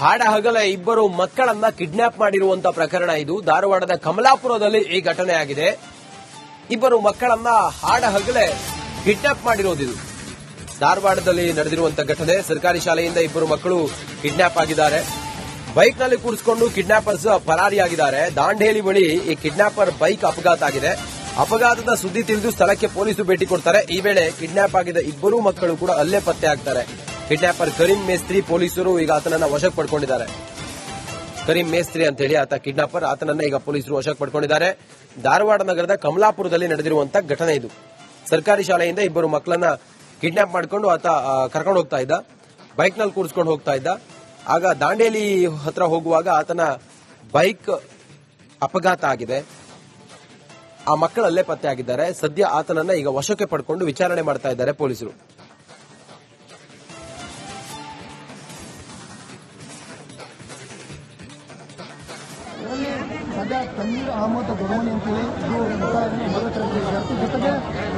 ಹಾಡ ಹಗಲೇ ಇಬ್ಬರು ಮಕ್ಕಳನ್ನ ಕಿಡ್ನಾಪ್ ಮಾಡಿರುವಂತಹ ಪ್ರಕರಣ ಇದು. ಧಾರವಾಡದ ಕಮಲಾಪುರದಲ್ಲಿ ಈ ಘಟನೆ ಆಗಿದೆ. ಇಬ್ಬರು ಮಕ್ಕಳನ್ನ ಹಾಡ ಹಗಲೇ ಕಿಡ್ನಾಪ್ ಮಾಡಿರೋದಿದು ಧಾರವಾಡದಲ್ಲಿ ನಡೆದಿರುವಂತಹ ಘಟನೆ. ಸರ್ಕಾರಿ ಶಾಲೆಯಿಂದ ಇಬ್ಬರು ಮಕ್ಕಳು ಕಿಡ್ನಾಪ್ ಆಗಿದ್ದಾರೆ. ಬೈಕ್ನಲ್ಲಿ ಕೂರಿಸಿಕೊಂಡು ಕಿಡ್ನಾಪರ್ಸ್ ಪರಾರಿಯಾಗಿದ್ದಾರೆ. ದಾಂಡೇಲಿ ಬಳಿ ಈ ಕಿಡ್ನಾಪರ್ ಬೈಕ್ ಅಪಘಾತ ಆಗಿದೆ. ಅಪಘಾತದ ಸುದ್ದಿ ತಿಳಿದು ಸ್ಥಳಕ್ಕೆ ಪೊಲೀಸರು ಭೇಟಿ ಕೊಡ್ತಾರೆ. ಈ ವೇಳೆ ಕಿಡ್ನಾಪ್ ಆಗಿದ್ದ ಇಬ್ಬರೂ ಮಕ್ಕಳು ಕೂಡ ಅಲ್ಲೇ ಪತ್ತೆ ಆಗ್ತಾರೆ. ಕಿಡ್ನಾಪರ್ ಕರೀಂ ಮೇಸ್ತ್ರಿ ಪೊಲೀಸರು ಈಗ ಆತನನ್ನ ವಶಕ್ಕೆ ಪಡ್ಕೊಂಡಿದ್ದಾರೆ. ಕರೀಂ ಮೇಸ್ತ್ರಿ ಅಂತ ಹೇಳಿ ಆತ ಕಿಡ್ನಾಪರ್, ಆತನನ್ನ ಈಗ ಪೊಲೀಸರು ವಶಕ್ಕೆ ಪಡ್ಕೊಂಡಿದ್ದಾರೆ. ಧಾರವಾಡ ನಗರದ ಕಮಲಾಪುರದಲ್ಲಿ ನಡೆದಿರುವಂತಹ ಘಟನೆ ಇದು. ಸರ್ಕಾರಿ ಶಾಲೆಯಿಂದ ಇಬ್ಬರು ಮಕ್ಕಳನ್ನ ಕಿಡ್ನಾಪ್ ಮಾಡಿಕೊಂಡು ಆತ ಕರ್ಕೊಂಡು ಹೋಗ್ತಾ ಇದ್ದ. ಬೈಕ್ನಲ್ಲಿ ಕೂರಿಸ್ಕೊಂಡು ಹೋಗ್ತಾ ಇದ್ದ. ಆಗ ದಾಂಡೇಲಿ ಹತ್ರ ಹೋಗುವಾಗ ಆತನ ಬೈಕ್ ಅಪಘಾತ ಆಗಿದೆ. ಆ ಮಕ್ಕಳಲ್ಲೇ ಪತ್ತೆ ಆಗಿದ್ದಾರೆ ಸದ್ಯ ಆತನನ್ನ ಈಗ ವಶಕ್ಕೆ ಪಡ್ಕೊಂಡು ವಿಚಾರಣೆ ಮಾಡ್ತಾ ಇದ್ದಾರೆ ಪೊಲೀಸರು.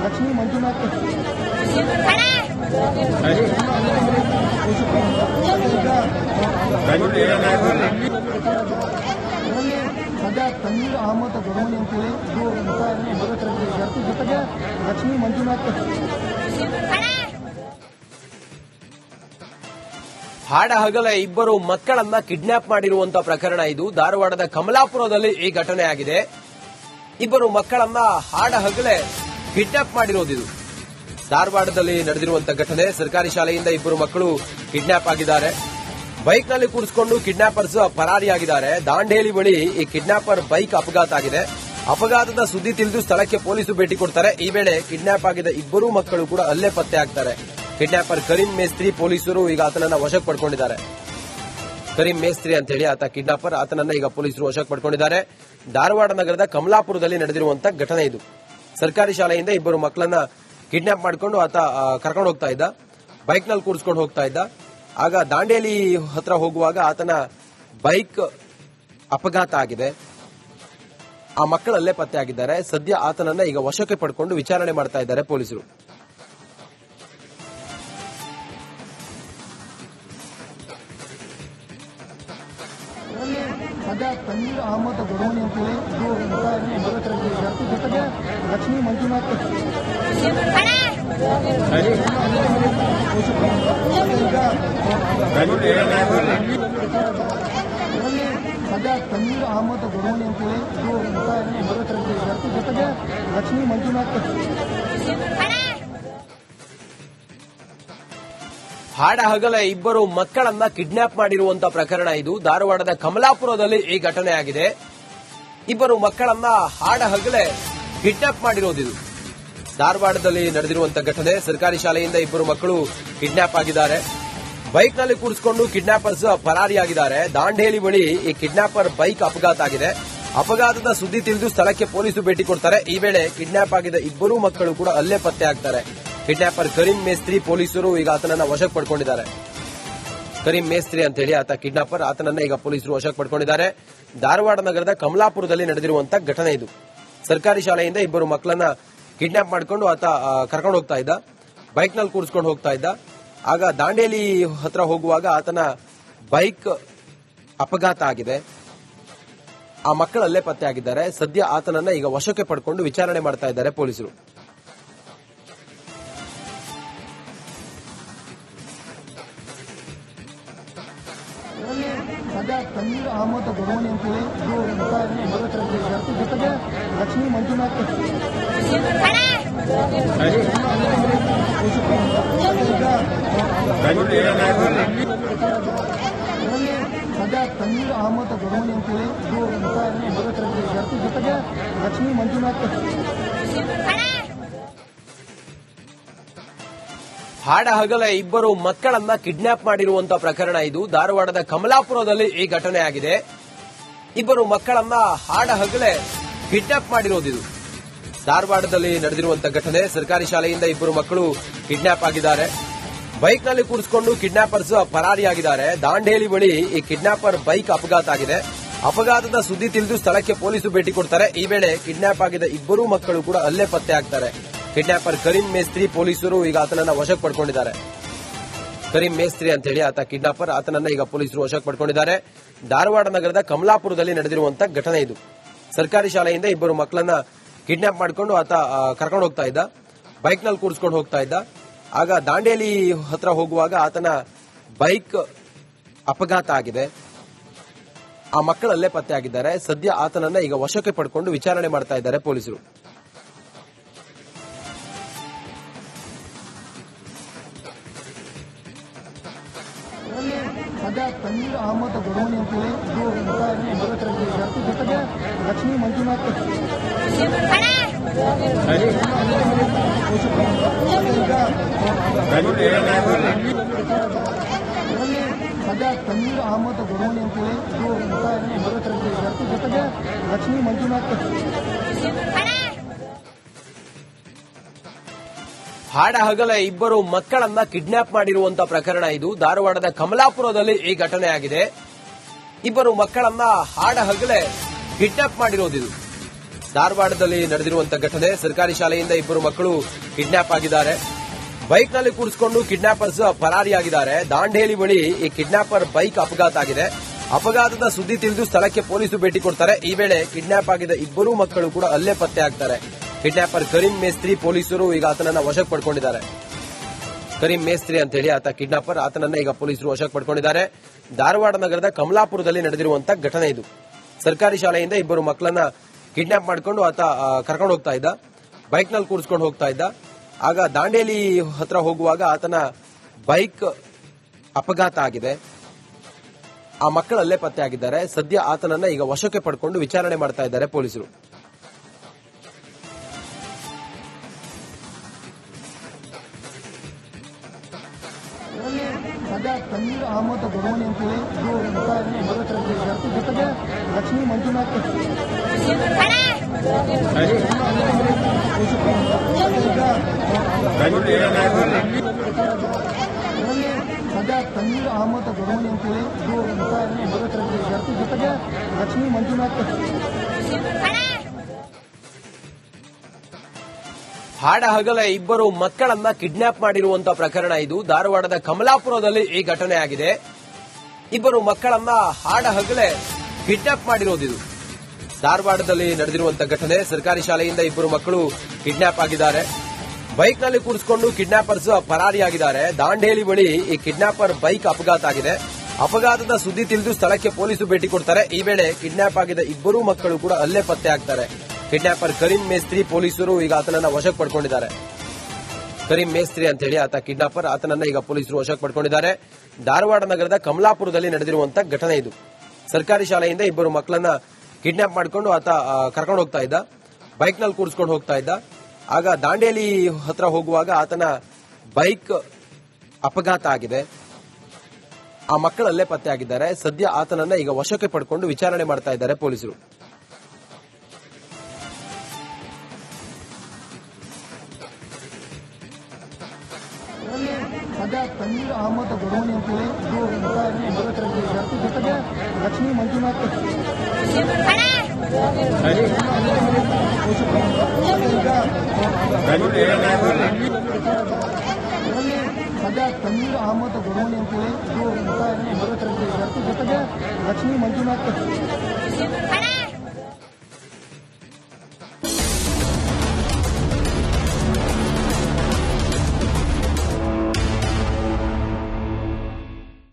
ಲಕ್ಷ್ಮೀ ಮಂಜುನಾಥ್. ಸದ್ಯ ತಮೀರ್ ಅಹಮದ್ ಅಂತೇಳಿ ಇದು ಜೊತೆಗೆ ಹಾಡ ಹಗಲ ಇಬ್ಬರು ಮಕ್ಕಳನ್ನ ಕಿಡ್ನಾಪ್ ಮಾಡಿರುವಂತಹ ಪ್ರಕರಣ ಇದು. ಧಾರವಾಡದ ಕಮಲಾಪುರದಲ್ಲಿ ಈ ಘಟನೆ ಆಗಿದೆ. ಇಬ್ಬರು ಮಕ್ಕಳನ್ನ ಹಾಡ ಹಗಲೇ ಕಿಡ್ನಾಪ್ ಮಾಡಿರೋದಿದು ಧಾರವಾಡದಲ್ಲಿ ನಡೆದಿರುವಂತಹ ಘಟನೆ, ಸರ್ಕಾರಿ ಶಾಲೆಯಿಂದ ಇಬ್ಬರು ಮಕ್ಕಳು ಕಿಡ್ನಾಪ್ ಆಗಿದ್ದಾರೆ. ಬೈಕ್ನಲ್ಲಿ ಕೂರಿಸಿಕೊಂಡು ಕಿಡ್ನಾಪರ್ಸ್ ಪರಾರಿಯಾಗಿದ್ದಾರೆ. ದಾಂಡೇಲಿ ಬಳಿ ಈ ಕಿಡ್ನಾಪರ್ ಬೈಕ್ ಅಪಘಾತ ಆಗಿದೆ. ಅಪಘಾತದ ಸುದ್ದಿ ತಿಳಿದು ಸ್ಥಳಕ್ಕೆ ಪೊಲೀಸರು ಭೇಟಿ ಕೊಡ್ತಾರೆ. ಈ ವೇಳೆ ಕಿಡ್ನಾಪ್ ಆಗಿದ್ದ ಇಬ್ಬರು ಮಕ್ಕಳು ಕೂಡ ಅಲ್ಲೇ ಪತ್ತೆ ಆಗ್ತಾರೆ. ಕಿಡ್ನಾಪರ್ ಕರೀಂ ಮೇಸ್ತ್ರಿ ಪೊಲೀಸರು ಈಗ ಆತನನ್ನ ವಶಕ್ಕೆ ಪಡ್ಕೊಂಡಿದ್ದಾರೆ. ಕರೀಂ ಮೇಸ್ತ್ರಿ ಅಂತ ಹೇಳಿ ಆತ ಕಿಡ್ನಾಪರ್, ಆತನನ್ನ ಈಗ ಪೊಲೀಸರು ವಶಕ್ಕೆ ಪಡ್ಕೊಂಡಿದ್ದಾರೆ. ಧಾರವಾಡ ನಗರದ ಕಮಲಾಪುರದಲ್ಲಿ ನಡೆದಿರುವಂತಹ ಘಟನೆ ಇದು. ಸರ್ಕಾರಿ ಶಾಲೆಯಿಂದ ಇಬ್ಬರು ಮಕ್ಕಳನ್ನ ಕಿಡ್ನಾಪ್ ಮಾಡ್ಕೊಂಡು ಆತ ಕರ್ಕೊಂಡು ಹೋಗ್ತಾ ಇದ್ದ. ಬೈಕ್ನಲ್ಲಿ ಕೂರಿಸ್ಕೊಂಡು ಹೋಗ್ತಾ ಇದ್ದ. ಆಗ ದಾಂಡೇಲಿ ಹತ್ರ ಹೋಗುವಾಗ ಆತನ ಬೈಕ್ ಅಪಘಾತ ಆಗಿದೆ. ಆ ಮಕ್ಕಳಲ್ಲೇ ಪತ್ತೆ ಆಗಿದ್ದಾರೆ ಸದ್ಯ ಆತನನ್ನ ಈಗ ವಶಕ್ಕೆ ಪಡ್ಕೊಂಡು ವಿಚಾರಣೆ ಮಾಡ್ತಾ ಇದ್ದಾರೆ ಪೊಲೀಸರು. ಸದ್ಯ ತನ್ವೀರ್ ಅಹಮದ್ ಗೊರವಣಿ ಅಂತೇಳಿ ಇದು ಮೃತ ಮೃತರಾಗಿದ್ದಾರೆ ಅದ್ರ ಜೊತೆಗೆ ಲಕ್ಷ್ಮೀ ಮಂಜುನಾಥ್ ಇದರಲ್ಲಿ ಸದ್ಯ ತನ್ವೀರ್ ಅಹಮದ್ ಗೊರವಣಿ ಅಂತೇಳಿ ಇದು ಮೃತ ಮೃತರಾಗಿದ್ದಾರೆ ಅದ್ರ ಜೊತೆಗೆ ಲಕ್ಷ್ಮೀ ಮಂಜುನಾಥ್ ಹಾಡ ಹಗಲ ಇಬ್ಬರು ಮಕ್ಕಳನ್ನ ಕಿಡ್ನಾಪ್ ಮಾಡಿರುವಂತಹ ಪ್ರಕರಣ ಇದು. ಧಾರವಾಡದ ಕಮಲಾಪುರದಲ್ಲಿ ಈ ಘಟನೆ ಆಗಿದೆ. ಇಬ್ಬರು ಮಕ್ಕಳನ್ನ ಹಾಡ ಹಗಲೇ ಕಿಡ್ನಾಪ್ ಮಾಡಿರೋದಿದು. ಧಾರವಾಡದಲ್ಲಿ ನಡೆದಿರುವಂತಹ ಘಟನೆ. ಸರ್ಕಾರಿ ಶಾಲೆಯಿಂದ ಇಬ್ಬರು ಮಕ್ಕಳು ಕಿಡ್ನಾಪ್ ಆಗಿದ್ದಾರೆ. ಬೈಕ್ನಲ್ಲಿ ಕೂರಿಸಿಕೊಂಡು ಕಿಡ್ನಾಪರ್ಸ್ ಪರಾರಿಯಾಗಿದ್ದಾರೆ. ದಾಂಡೇಲಿ ಬಳಿ ಈ ಕಿಡ್ನಾಪರ್ ಬೈಕ್ ಅಪಘಾತ ಆಗಿದೆ. ಅಪಘಾತದ ಸುದ್ದಿ ತಿಳಿದು ಸ್ಥಳಕ್ಕೆ ಪೊಲೀಸರು ಭೇಟಿ ಕೊಡ್ತಾರೆ. ಈ ವೇಳೆ ಕಿಡ್ನಾಪ್ ಆಗಿದ್ದ ಇಬ್ಬರೂ ಮಕ್ಕಳು ಕೂಡ ಅಲ್ಲೇ ಪತ್ತೆ ಆಗ್ತಾರೆ. ಕಿಡ್ನಾಪರ್ ಕರೀಂ ಮೇಸ್ತ್ರಿ ಪೊಲೀಸರು ಈಗ ಆತನನ್ನ ವಶಕ್ಕೆ ಪಡ್ಕೊಂಡಿದ್ದಾರೆ. ಕರೀಂ ಮೇಸ್ತ್ರಿ ಅಂತ ಹೇಳಿ ಆತ ಕಿಡ್ನಾಪರ್, ಆತನನ್ನ ಈಗ ಪೊಲೀಸರು ವಶಕ್ಕೆ ಪಡ್ಕೊಂಡಿದ್ದಾರೆ. ಧಾರವಾಡ ನಗರದ ಕಮಲಾಪುರದಲ್ಲಿ ನಡೆದಿರುವಂತ ಘಟನೆ ಇದು. ಸರ್ಕಾರಿ ಶಾಲೆಯಿಂದ ಇಬ್ಬರು ಮಕ್ಕಳನ್ನ ಕಿಡ್ನಾಪ್ ಮಾಡಿಕೊಂಡು ಆತ ಕರ್ಕೊಂಡು ಹೋಗ್ತಾ ಇದ್ದ. ಬೈಕ್ನಲ್ಲಿ ಕೂರಿಸ್ಕೊಂಡು ಹೋಗ್ತಾ ಇದ್ದ. ಆಗ ದಾಂಡೇಲಿ ಹತ್ರ ಹೋಗುವಾಗ ಆತನ ಬೈಕ್ ಅಪಘಾತ ಆಗಿದೆ. ಆ ಮಕ್ಕಳಲ್ಲೇ ಪತ್ತೆ ಆಗಿದ್ದಾರೆ ಸದ್ಯ ಆತನನ್ನ ಈಗ ವಶಕ್ಕೆ ಪಡ್ಕೊಂಡು ವಿಚಾರಣೆ ಮಾಡ್ತಾ ಇದ್ದಾರೆ ಪೊಲೀಸರು. ಸದ್ಯ ತನ್ವೀರ್ ಅಹಮದ್ ಗೊರವಣಿ ಅಂತೇಳಿ ಇದು ಮೃತ ಮೃತರಾಗಿದ್ದಾರೆ ಅದ್ರ ಜೊತೆಗೆ ಲಕ್ಷ್ಮೀ ಮಂಜುನಾಥ್ ಇದರಲ್ಲಿ ಸದ್ಯ ತನ್ವೀರ್ ಅಹಮದ್ ಗೊರವಣಿ ಅಂತೇಳಿ ಇದು ಮೃತ ಮೃತರಾಗಿದ್ದಾರೆ ಅದ್ರ ಜೊತೆಗೆ ಲಕ್ಷ್ಮೀ ಮಂಜುನಾಥ್ ಹಾಡ ಹಗಲ ಇಬ್ಬರು ಮಕ್ಕಳನ್ನ ಕಿಡ್ನಾಪ್ ಮಾಡಿರುವಂತಹ ಪ್ರಕರಣ ಇದು. ಧಾರವಾಡದ ಕಮಲಾಪುರದಲ್ಲಿ ಈ ಘಟನೆ ಆಗಿದೆ. ಇಬ್ಬರು ಮಕ್ಕಳನ್ನ ಹಾಡ ಹಗಲೇ ಕಿಡ್ನಾಪ್ ಮಾಡಿರೋದಿದು ಧಾರವಾಡದಲ್ಲಿ ನಡೆದಿರುವಂತಹ ಘಟನೆ, ಸರ್ಕಾರಿ ಶಾಲೆಯಿಂದ ಇಬ್ಬರು ಮಕ್ಕಳು ಕಿಡ್ನಾಪ್ ಆಗಿದ್ದಾರೆ. ಬೈಕ್ನಲ್ಲಿ ಕೂರಿಸಿಕೊಂಡು ಕಿಡ್ನಾಪರ್ಸ್ ಪರಾರಿಯಾಗಿದ್ದಾರೆ. ದಾಂಡೇಲಿ ಬಳಿ ಈ ಕಿಡ್ನಾಪರ್ ಬೈಕ್ ಅಪಘಾತ ಆಗಿದೆ. ಅಪಘಾತದ ಸುದ್ದಿ ತಿಳಿದು ಸ್ಥಳಕ್ಕೆ ಪೊಲೀಸರು ಭೇಟಿ ಕೊಡ್ತಾರೆ. ಈ ವೇಳೆ ಕಿಡ್ನಾಪ್ ಆಗಿದ ಇಬ್ಬರೂ ಮಕ್ಕಳು ಕೂಡ ಅಲ್ಲೇ ಪತ್ತೆ ಆಗ್ತಾರೆ. ಕಿಡ್ನಾಪರ್ ಕರೀಂ ಮೇಸ್ತ್ರಿ ಪೊಲೀಸರು ಈಗ ಆತನನ್ನ ವಶಕ್ಕೆ ಪಡ್ಕೊಂಡಿದ್ದಾರೆ. ಕರೀಂ ಮೇಸ್ತ್ರಿ ಅಂತ ಹೇಳಿ ಆತ ಕಿಡ್ನಾಪರ್, ಆತನನ್ನ ಈಗ ಪೊಲೀಸರು ವಶಕ್ಕೆ ಪಡ್ಕೊಂಡಿದ್ದಾರೆ. ಧಾರವಾಡ ನಗರದ ಕಮಲಾಪುರದಲ್ಲಿ ನಡೆದಿರುವಂತ ಘಟನೆ ಇದು. ಸರ್ಕಾರಿ ಶಾಲೆಯಿಂದ ಇಬ್ಬರು ಮಕ್ಕಳನ್ನ ಕಿಡ್ನಾಪ್ ಮಾಡಿಕೊಂಡು ಆತ ಕರ್ಕೊಂಡು ಹೋಗ್ತಾ ಇದ್ದ. ಬೈಕ್ನಲ್ಲಿ ಕೂರಿಸ್ಕೊಂಡು ಹೋಗ್ತಾ ಇದ್ದ. ಆಗ ದಾಂಡೇಲಿ ಹತ್ರ ಹೋಗುವಾಗ ಆತನ ಬೈಕ್ ಅಪಘಾತ ಆಗಿದೆ. ಆ ಮಕ್ಕಳಲ್ಲೇ ಪತ್ತೆ ಆಗಿದ್ದಾರೆ ಸದ್ಯ ಆತನನ್ನ ಈಗ ವಶಕ್ಕೆ ಪಡ್ಕೊಂಡು ವಿಚಾರಣೆ ಮಾಡ್ತಾ ಇದ್ದಾರೆ ಪೊಲೀಸರು. ಸದ್ಯ ತನ್ವೀರ್ ಅಹಮದ್ ದೊಡ್ಮನಿ ಅಂತೇಳಿ ಇದು ಮೃತ ಮೃತರಾಗಿ ವಿದ್ಯಾರ್ಥಿ ಜೊತೆಗೆ ಲಕ್ಷ್ಮೀ ಮಂಜುನಾಥ್ ಇದರಲ್ಲಿ ಸದ್ಯ ತನ್ವೀರ್ ಅಹಮದ್ ದೊಡ್ಮನಿ ಅಂತೇಳಿ ಇದು ಮೃತ ಮೃತರಾಗಿ ವಿದ್ಯಾರ್ಥಿ ಜೊತೆಗೆ ಲಕ್ಷ್ಮೀ ಮಂಜುನಾಥ್ ಹಾಡ ಹಗಲ ಇಬ್ಬರು ಮಕ್ಕಳನ್ನ ಕಿಡ್ನಾಪ್ ಮಾಡಿರುವಂತ ಪ್ರಕರಣ ಇದು. ಧಾರವಾಡದ ಕಮಲಾಪುರದಲ್ಲಿ ಈ ಘಟನೆ ಆಗಿದೆ. ಇಬ್ಬರು ಮಕ್ಕಳನ್ನ ಹಾಡ ಹಗಲೇ ಕಿಡ್ನಾಪ್ ಮಾಡಿರೋದಿದು. ಧಾರವಾಡದಲ್ಲಿ ನಡೆದಿರುವಂತಹ ಘಟನೆ, ಸರ್ಕಾರಿ ಶಾಲೆಯಿಂದ ಇಬ್ಬರು ಮಕ್ಕಳು ಕಿಡ್ನಾಪ್ ಆಗಿದ್ದಾರೆ. ಬೈಕ್ನಲ್ಲಿ ಕೂರಿಸಿಕೊಂಡು ಕಿಡ್ನಾಪರ್ಸ್ ಪರಾರಿಯಾಗಿದ್ದಾರೆ. ದಾಂಡೇಲಿ ಬಳಿ ಈ ಕಿಡ್ನಾಪರ್ ಬೈಕ್ ಅಪಘಾತ ಆಗಿದೆ. ಅಪಘಾತದ ಸುದ್ದಿ ತಿಳಿದು ಸ್ಥಳಕ್ಕೆ ಪೊಲೀಸರು ಭೇಟಿ ಕೊಡ್ತಾರೆ. ಈ ವೇಳೆ ಕಿಡ್ನಾಪ್ ಆಗಿದ ಇಬ್ಬರೂ ಮಕ್ಕಳು ಕೂಡ ಅಲ್ಲೇ ಪತ್ತೆ ಆಗ್ತಾರೆ. ಕಿಡ್ನಾಪರ್ ಕರೀಂ ಮೇಸ್ತ್ರಿ ಪೊಲೀಸರು ಈಗ ಆತನನ್ನ ವಶಕ್ಕೆ ಪಡ್ಕೊಂಡಿದ್ದಾರೆ. ಕರೀಂ ಮೇಸ್ತ್ರಿ ಅಂತ ಹೇಳಿ ಆತ ಕಿಡ್ನಾಪರ್ ಆತನನ್ನ ಈಗ ಪೊಲೀಸರು ವಶಕ್ಕೆ ಪಡ್ಕೊಂಡಿದ್ದಾರೆ. ಧಾರವಾಡ ನಗರದ ಕಮಲಾಪುರದಲ್ಲಿ ನಡೆದಿರುವಂತಹ ಘಟನೆ ಇದು. ಸರ್ಕಾರಿ ಶಾಲೆಯಿಂದ ಇಬ್ಬರು ಮಕ್ಕಳನ್ನ ಕಿಡ್ನಾಪ್ ಮಾಡಿಕೊಂಡು ಆತ ಕರ್ಕೊಂಡು ಹೋಗ್ತಾ ಇದ್ದ. ಬೈಕ್ನಲ್ಲಿ ಕೂರಿಸ್ಕೊಂಡು ಹೋಗ್ತಾ ಇದ್ದ. ಆಗ ದಾಂಡೇಲಿ ಹತ್ರ ಹೋಗುವಾಗ ಆತನ ಬೈಕ್ ಅಪಘಾತ ಆಗಿದೆ. ಆ ಮಕ್ಕಳಲ್ಲೇ ಪತ್ತೆ ಆಗಿದ್ದಾರೆ ಸದ್ಯ ಆತನನ್ನ ಈಗ ವಶಕ್ಕೆ ಪಡ್ಕೊಂಡು ವಿಚಾರಣೆ ಮಾಡ್ತಾ ಇದ್ದಾರೆ ಪೊಲೀಸರು. ಲಕ್ಷ್ಮೀ ಮಂಜುನಾಥ್ ಸದ್ಯ ತನ್ವೀರ್ ಅಹಮದ್ ಗೊರವಣಿ ಅಂತೇಳಿ ಇದು ವಿದ್ಯಾರ್ಥಿ ಹಾಡ ಹಗಲ ಇಬ್ಬರು ಮಕ್ಕಳನ್ನ ಕಿಡ್ನಾಪ್ ಮಾಡಿರುವಂತಹ ಪ್ರಕರಣ ಇದು. ಧಾರವಾಡದ ಕಮಲಾಪುರದಲ್ಲಿ ಈ ಘಟನೆ ಆಗಿದೆ. ಇಬ್ಬರು ಮಕ್ಕಳನ್ನ ಹಾಡ ಹಗಲೇ ಕಿಡ್ನಾಪ್ ಇದು. ಧಾರವಾಡದಲ್ಲಿ ನಡೆದಿರುವಂತಹ ಘಟನೆ, ಸರ್ಕಾರಿ ಶಾಲೆಯಿಂದ ಇಬ್ಬರು ಮಕ್ಕಳು ಕಿಡ್ನಾಪ್ ಆಗಿದ್ದಾರೆ. ಬೈಕ್ನಲ್ಲಿ ಕೂರಿಸಿಕೊಂಡು ಕಿಡ್ನಾಪರ್ಸ್ ಪರಾರಿಯಾಗಿದ್ದಾರೆ. ದಾಂಡೇಲಿ ಬಳಿ ಈ ಕಿಡ್ನಾಪರ್ ಬೈಕ್ ಅಪಘಾತ ಆಗಿದೆ. ಅಪಘಾತದ ಸುದ್ದಿ ತಿಳಿದು ಸ್ಥಳಕ್ಕೆ ಪೊಲೀಸರು ಭೇಟಿ ಕೊಡ್ತಾರೆ. ಈ ವೇಳೆ ಕಿಡ್ನಾಪ್ ಆಗಿದ್ದ ಇಬ್ಬರೂ ಮಕ್ಕಳು ಕೂಡ ಅಲ್ಲೇ ಪತ್ತೆ ಆಗ್ತಾರೆ. ಕಿಡ್ನಾಪರ್ ಕರೀಂ ಮೇಸ್ತ್ರಿ ಪೊಲೀಸರು ಈಗ ಆತನನ್ನ ವಶಕ್ಕೆ ಪಡ್ಕೊಂಡಿದ್ದಾರೆ. ಕರೀಂ ಮೇಸ್ತ್ರಿ ಅಂತ ಹೇಳಿ ಆತ ಕಿಡ್ನಾಪರ್, ಆತನನ್ನ ಈಗ ಪೊಲೀಸರು ವಶಕ್ಕೆ ಪಡ್ಕೊಂಡಿದ್ದಾರೆ. ಧಾರವಾಡ ನಗರದ ಕಮಲಾಪುರದಲ್ಲಿ ನಡೆದಿರುವಂತಹ ಘಟನೆ ಇದು. ಸರ್ಕಾರಿ ಶಾಲೆಯಿಂದ ಇಬ್ಬರು ಮಕ್ಕಳನ್ನ ಕಿಡ್ನಾಪ್ ಮಾಡಿಕೊಂಡು ಆತ ಕರ್ಕೊಂಡು ಹೋಗ್ತಾ ಇದ್ದ. ಬೈಕ್ನಲ್ಲಿ ಕೂರಿಸ್ಕೊಂಡು ಹೋಗ್ತಾ ಇದ್ದ. ಆಗ ದಾಂಡೇಲಿ ಹತ್ರ ಹೋಗುವಾಗ ಆತನ ಬೈಕ್ ಅಪಘಾತ ಆಗಿದೆ. ಆ ಮಕ್ಕಳಲ್ಲೇ ಪತ್ತೆ ಆಗಿದ್ದಾರೆ. ಸದ್ಯ ಆತನನ್ನ ಈಗ ವಶಕ್ಕೆ ಪಡ್ಕೊಂಡು ವಿಚಾರಣೆ ಮಾಡ್ತಾ ಇದ್ದಾರೆ ಪೊಲೀಸರು. ಸದ್ಯ ತನ್ವೀರ್ ಅಹಮದ್ ದೊಡ್ಮನಿ ಅಂತೇಳಿ ಇದು ಮೃತ ಮೃತರಾಗಿ ವಿದ್ಯಾರ್ಥಿ ಜೊತೆಗೆ ಲಕ್ಷ್ಮೀ ಮಂಜುನಾಥ್ ಇದರಲ್ಲಿ ಸದ್ಯ ತನ್ವೀರ್ ಅಹಮದ್ ದೊಡ್ಮನಿ ಅಂತೇಳಿ ಇದು ಮೃತ ಮೃತರಾಗಿ ವಿದ್ಯಾರ್ಥಿ ಜೊತೆಗೆ ಲಕ್ಷ್ಮೀ ಮಂಜುನಾಥ್